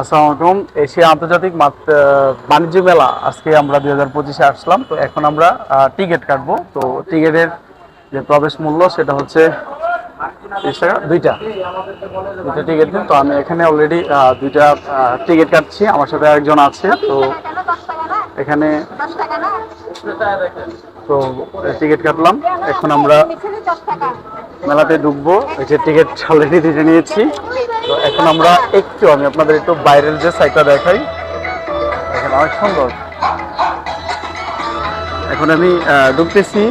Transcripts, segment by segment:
আসসালামু আলাইকুম। এশিয়া আন্তর্জাতিক বাণিজ্য মেলা। আজকে আমরা দুই হাজার পঁচিশে আসলাম। তো এখন আমরা টিকিট কাটবো। তো টিকিটের যে প্রবেশ মূল্য, সেটা হচ্ছে তিরিশ দুইটা। দুইটা টিকিট। তো আমি এখানে অলরেডি দুইটা টিকিট কাটছি। আমার সাথে একজন আছে। তো এখানে তো টিকিট কাটলাম। এখন আমরা মেলাতে ঢুকবো। এই যে টিকিট অলরেডি দিতে নিয়েছি। তো এখন আমরা একটু আমি আপনাদের একটু বাইরের যে সাইডটা দেখাই। দেখেন অনেক সুন্দর। এখন আমি ঢুকতেছি।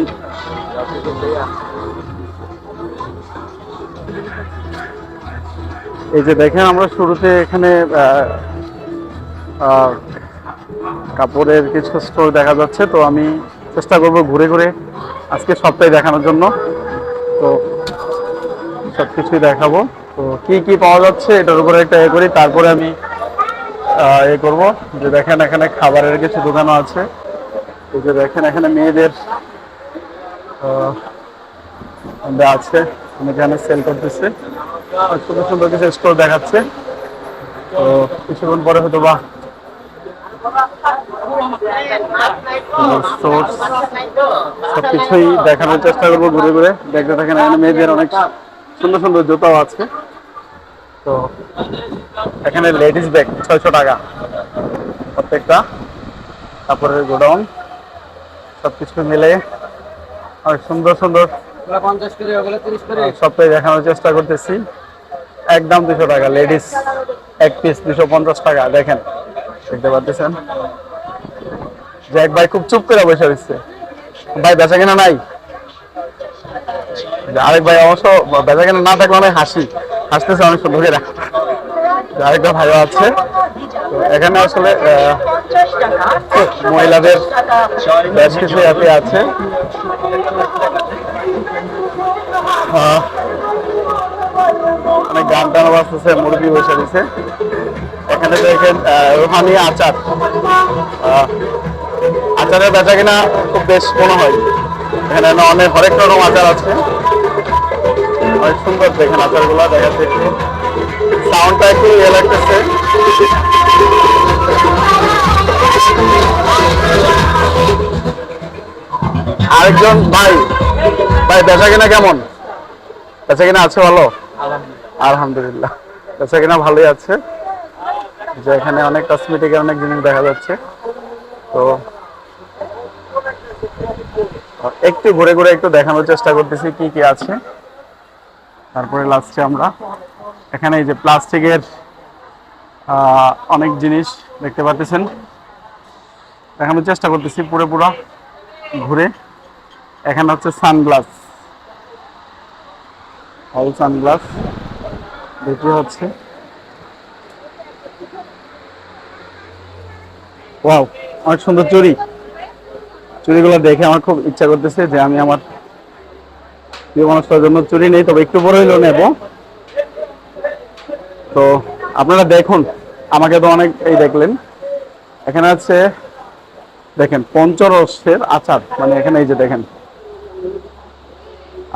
এই যে দেখেন আমরা শুরুতে এখানে কাপড়ের কিছু স্টোর দেখা যাচ্ছে, তো আমি চেষ্টা করব ঘুরে ঘুরে আজকে সবটাই দেখানোর জন্য। তো সব কিছুই দেখাবো। তো কি কি পাওয়া যাচ্ছে এটার উপরে একটা এ করি, তারপরে আমি এ করব। যে দেখেন এখানে খাবারের কিছু দোকানও আছে। তো যে দেখেন এখানে মেয়েদের আছে এখানে সেল করতেছে। সুন্দর সুন্দর কিছু স্টোর দেখাচ্ছে। তো কিছুক্ষণ পরে হয়তো বা সোর্স সবকিছুই দেখানোর চেষ্টা করব ঘুরে ঘুরে। দেখতে থাকেন এখানে মেয়েদের অনেক সুন্দর সুন্দর জুতাও আছে। তো এখানে লেডিস ব্যাগ ছয়শো টাকা প্রত্যেকটা। কাপড়ের গোডাউন সবকিছু মিলে অনেক সুন্দর সুন্দর। সবটাই দেখানোর চেষ্টা করতেছি। একদম দুশো টাকা লেডিস এক পিস দুশো পঞ্চাশ টাকা, দেখেন। পাচ্ছেন জ্যাক ভাই খুব চুপ করে বসে ভাই বেচা কেনা নাই? আরেক ভাই অবশ্য বেচা কেনা না থাকলে অনেক হাসি। হাসতেছে অনেক সুন্দর ভাইও আছে। এখানে আসলে মহিলাদের বেশ কিছু অ্যাপে আছে। অনেক গান টান বাজতেছে, মুরগি বসে দিছে এখানে দেখেন রুহানি আচার। আচারের বেচা কিনা খুব বেশ মনে হয়। এখানে অনেক হরেক রকম আচার আছে। অনেক সুন্দর দেখেন আচারগুলো দেখাচ্ছে একটু। সাউন্ডটা একটু ইয়ে লাগতেছে। আরেকজন ভাই ভাই বেচা কিনা কেমন? বেচা কিনা আছে ভালো? আলহামদুলিল্লাহ। বেচা কিনা ভালোই আছে। যে এখানে অনেক কসমেটিকের অনেক জিনিস দেখা যাচ্ছে। তো একটু ঘুরে ঘুরে একটু দেখানোর চেষ্টা করতেছি কি কি আছে। তারপরে লাস্টে আমরা এখানে এই যে প্লাস্টিকের অনেক জিনিস দেখতে পাচ্ছেন দেখানোর চেষ্টা করতেছি পুরো পুরো ঘুরে। এখানে হচ্ছে সানগ্লাস অল সানগ্লাস দুটি হচ্ছে ওয়াও অনেক সুন্দর চুড়ি। চুড়িগুলো দেখে আমার খুব ইচ্ছা করতেছে যে আমি আমার প্রিয় জন্য চুড়ি নেই, তবে একটু বড় হইলেও নেব। তো আপনারা দেখুন, আমাকে তো অনেক এই দেখলেন। এখানে আছে, দেখেন, পঞ্চরসের আচার মানে এখানে এই যে দেখেন।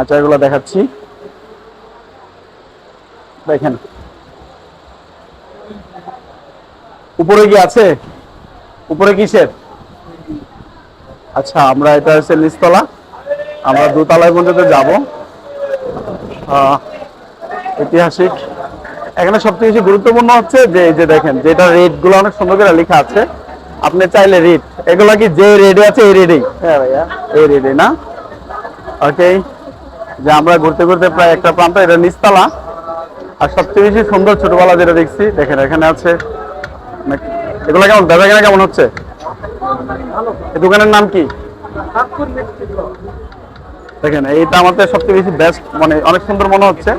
আচারগুলো দেখাচ্ছি। দেখেন। উপরে কি আছে? উপরে কিসের আচ্ছা আমরা এটা হচ্ছে নিচতলা। আমরা দোতলায় পর্যন্ত যাব। ঐতিহাসিক। এখানে সবচেয়ে বেশি গুরুত্বপূর্ণ হচ্ছে যে, এই যে দেখেন, যেটা রেটগুলো অনেক সুন্দর করে লেখা আছে। আপনি চাইলে রেট এগুলো কি যে রেডে আছে, এই রেডেই? হ্যাঁ ভাইয়া। এই রেডে না? ওকে। যে আমরা ঘুরতে ঘুরতে প্রায় একটা প্রান্ত, এটা নিচতলা। আর সবচেয়ে বেশি সুন্দর ছোটবেলা যেটা দেখছি, দেখেন এখানে আছে এগুলো কেমন? দাদা কেনা কেমন হচ্ছে? এই দোকানের নাম কি? দেখেন, এইটা আমাদের সবচেয়ে বেশি বেস্ট মানে অনেক সুন্দর মনে হচ্ছে।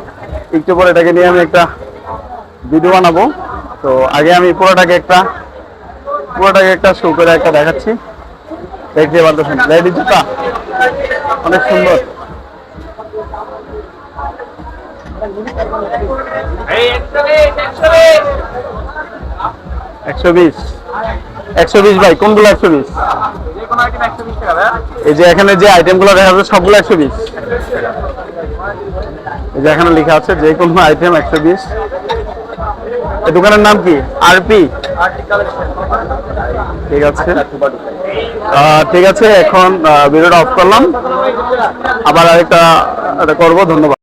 একটু পরে এটাকে নিয়ে আমি একটা ভিডিও বানাবো। তো আগে আমি পুরোটাকে একটা পুরোটাকে একটা শো করে একটা দেখাচ্ছি। দেখতে পারতেছেন? জুতা। অনেক সুন্দর। একশো বিশ। একশো বিশ ভাই, কোনগুলো একশো বিশ? এই যে এখানে যে আইটেমগুলো দেখা সবগুলো একশো বিশ। এই যে এখানে লেখা আছে, যে আইটেম একশো বিশ। এই দোকানের নাম কি? আরপি। ঠিক আছে। ঠিক আছে, এখন ভিডিওটা অফ করলাম। আবার আরেকটা এটা করব, ধন্যবাদ।